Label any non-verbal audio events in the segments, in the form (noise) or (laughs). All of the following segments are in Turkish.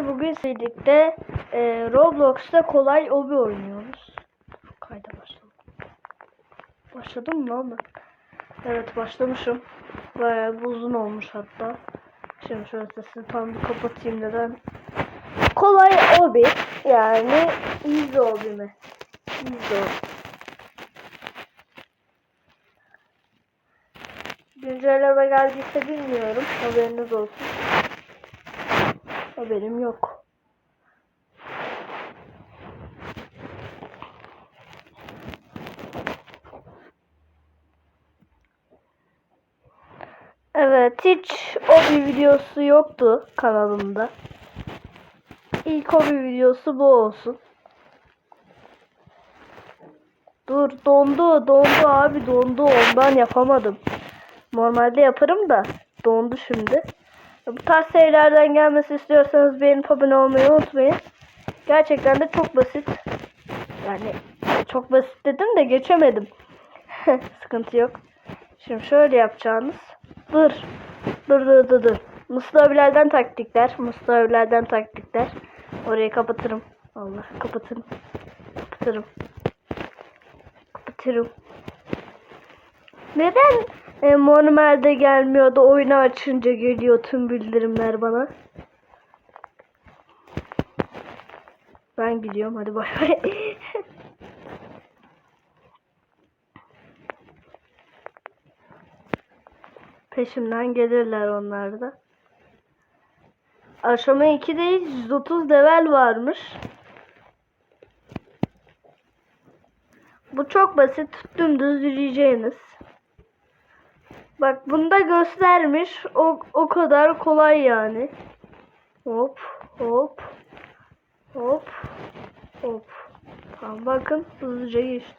arkadaşlar bugün birlikte e, Roblox'ta kolay obi oynuyoruz. Kayda başladım. Başladım mı ben? Evet başlamışım. Bayağı uzun olmuş hatta. Şimdi şöyle sesini tam bir kapatayım neden? Kolay obi yani easy obi mi? Easy obi. Güncelleme geldiyse bilmiyorum. Haberiniz olsun. Haberim yok. Evet hiç o bir videosu yoktu kanalımda. İlk o bir videosu bu olsun. Dur dondu dondu abi dondu ondan yapamadım. Normalde yaparım da dondu şimdi. Bu tarz serilerden gelmesi istiyorsanız beğenip abone olmayı unutmayın. Gerçekten de çok basit. Yani çok basit dedim de geçemedim. (laughs) Sıkıntı yok. Şimdi şöyle yapacağınız. Dur. Dur dur dur dur. Mustavilerden taktikler. Mustavilerden taktikler. Orayı kapatırım. Allah kapatırım. Kapatırım. Kapatırım. Neden e, Monumer'de gelmiyor da oyunu açınca geliyor tüm bildirimler bana? Ben gidiyorum hadi bay bay. (laughs) Peşimden gelirler onlar da. Aşama 2'de 130 level varmış. Bu çok basit. Dümdüz yürüyeceğiniz. Bak bunda göstermiş. O, o kadar kolay yani. Hop hop hop hop. Tamam bakın hızlıca geçtim.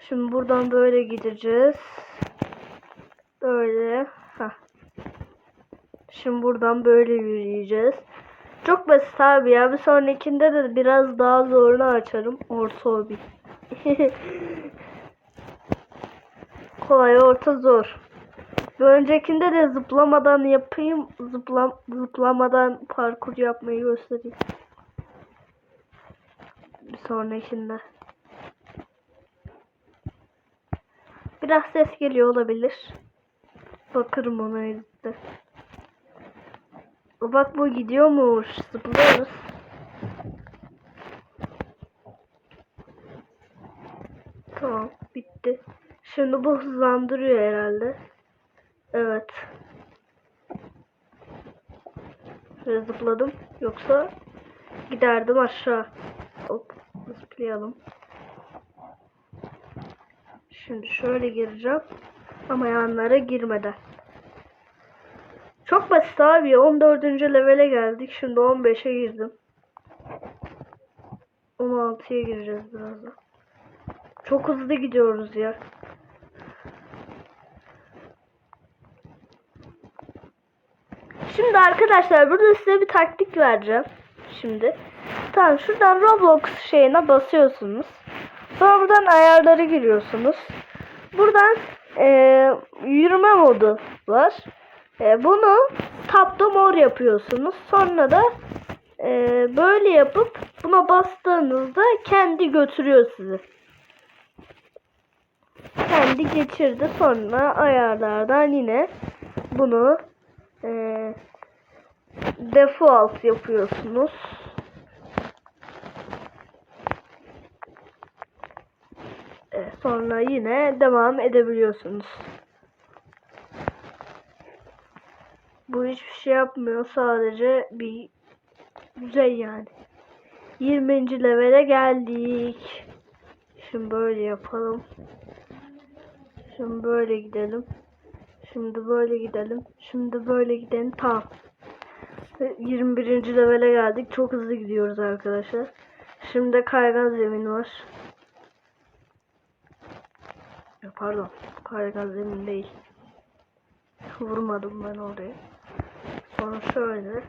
Şimdi buradan böyle gideceğiz. Böyle. Heh. Şimdi buradan böyle yürüyeceğiz. Çok basit abi ya. Bir sonrakinde de biraz daha zorunu açarım. Orta hobi. (laughs) Kolay orta zor. Bir öncekinde de zıplamadan yapayım. Zıplam zıplamadan parkur yapmayı göstereyim. Bir sonrakinde. Biraz ses geliyor olabilir. Bakarım ona editte. Bak bu gidiyormuş. Zıplıyoruz. Tamam bitti. Şimdi bu hızlandırıyor herhalde. Evet. Şöyle zıpladım. Yoksa giderdim aşağı. Hop zıplayalım. Şimdi şöyle gireceğim. Ama yanlara girmeden. Çok basit abi. 14. levele geldik. Şimdi 15'e girdim. 16'ya gireceğiz birazdan. Çok hızlı gidiyoruz ya. Şimdi arkadaşlar burada size bir taktik vereceğim. Şimdi. Tamam şuradan Roblox şeyine basıyorsunuz. Sonra buradan ayarları giriyorsunuz. Buradan e, yürüme modu var. E, bunu tapta mor yapıyorsunuz. Sonra da e, böyle yapıp buna bastığınızda kendi götürüyor sizi. Kendi geçirdi. Sonra ayarlardan yine bunu e, default yapıyorsunuz. E, sonra yine devam edebiliyorsunuz. Bu hiçbir şey yapmıyor. Sadece bir güzel yani. 20. levele geldik. Şimdi böyle yapalım. Şimdi böyle gidelim. Şimdi böyle gidelim. Şimdi böyle gidelim. Tamam. 21. levele geldik. Çok hızlı gidiyoruz arkadaşlar. Şimdi kaygan zemin var. Pardon. Kaygan zemin değil. Vurmadım ben oraya. Sonra şöyle.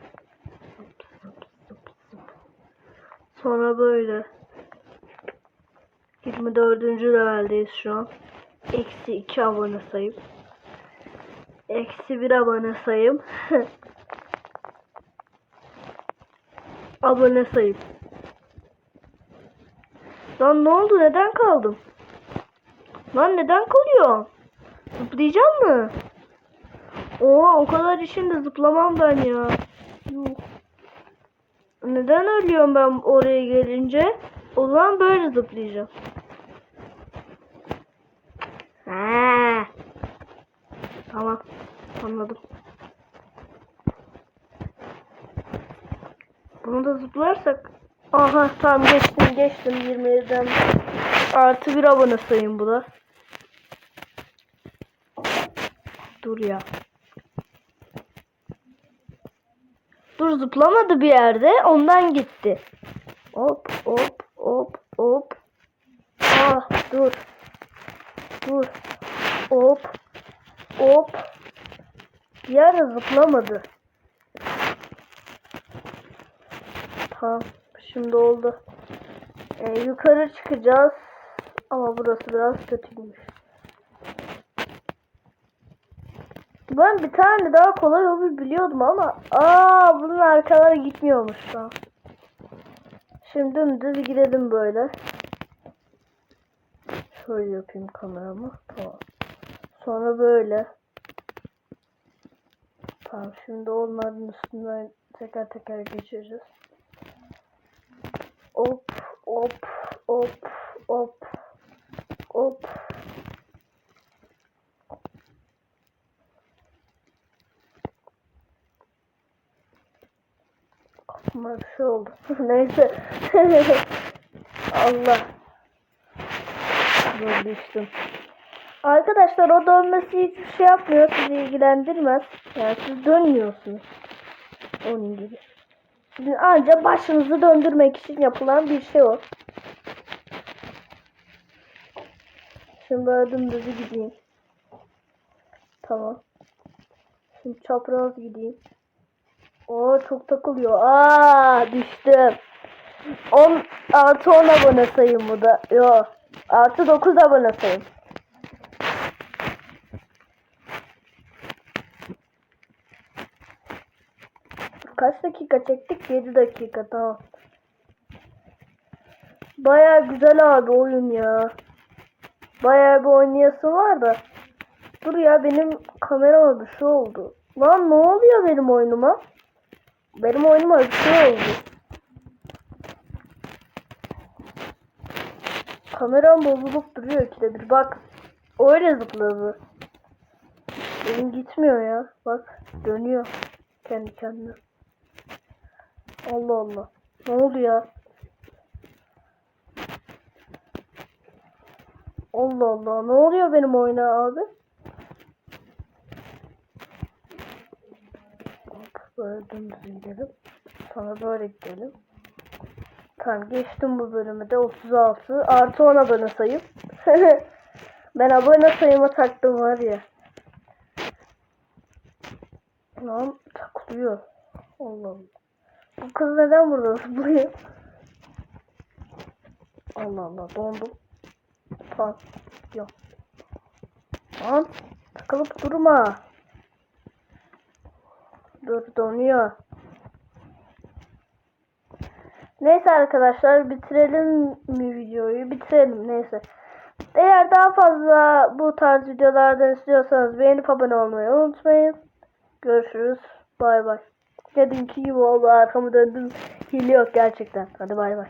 Sonra böyle. 24. leveldeyiz şu an. Eksi 2 abone sayım. Eksi 1 abone sayım. (laughs) abone sayım. Lan ne oldu? Neden kaldım? Lan neden kalıyor? Zıplayacağım mı? Oo o kadar işimde zıplamam ben ya. Yuh. Neden ölüyorum ben oraya gelince? O zaman böyle zıplayacağım. Ha. Tamam. Anladım. Bunu da zıplarsak. Aha tamam geçtim geçtim 27'den. Artı bir abone sayın bu da. Dur ya. Dur zıplamadı bir yerde. Ondan gitti. Hop hop hop hop. Ah dur. Dur. Hop. Hop. Bir yerde zıplamadı. Tamam. Şimdi oldu. Ee, yukarı çıkacağız. Ama burası biraz kötüymüş. Ben bir tane daha kolay hobi biliyordum ama aa bunun arkaları gitmiyormuş şu an. Şimdi dümdüz gidelim böyle. Şöyle yapayım kameramı. Tamam. Sonra böyle. Tamam şimdi onların üstünden teker teker geçeceğiz. Hop hop hop hop. Aklıma bir şey oldu. (laughs) Neyse. (laughs) Allah. Dur düştüm. Arkadaşlar o dönmesi hiçbir şey yapmıyor. Sizi ilgilendirmez. Yani siz dönmüyorsunuz. Onun gibi. Ancak başınızı döndürmek için yapılan bir şey o. Şimdi böyle dümdüz gideyim. Tamam. Şimdi çapraz gideyim. Oo çok takılıyor. Aa düştüm. 10 artı 10 abone sayım bu da. Yo. Artı 9 abone sayım. Kaç dakika çektik? 7 dakika tamam. Baya güzel abi oyun ya. Baya bir oynayası var da. Dur ya benim kamerama bir şey oldu. Lan ne oluyor benim oyunuma? Benim oyunuma bir şey oldu. Kameram bozulup duruyor ikide bir. Bak. Öyle zıpladı. Benim gitmiyor ya. Bak. Dönüyor. Kendi kendine. Allah Allah. Ne oluyor? Allah Allah. Ne oluyor benim oyuna abi? Böyle dümdüz gidelim. Sonra böyle gidelim. Tamam geçtim bu bölümü de 36 artı 10 abone sayım. (laughs) ben abone sayıma taktım var ya. Lan takılıyor. Allah Allah. Bu kız neden burada zıplıyor? Allah Allah dondum. Tamam. Yok. Lan takılıp durma. Dur donuyor. Neyse arkadaşlar bitirelim mi videoyu? Bitirelim neyse. Eğer daha fazla bu tarz videolardan istiyorsanız beğenip abone olmayı unutmayın. Görüşürüz. Bay bay. Dediğim gibi oldu arkamı döndüm. Hile yok gerçekten. Hadi bay bay.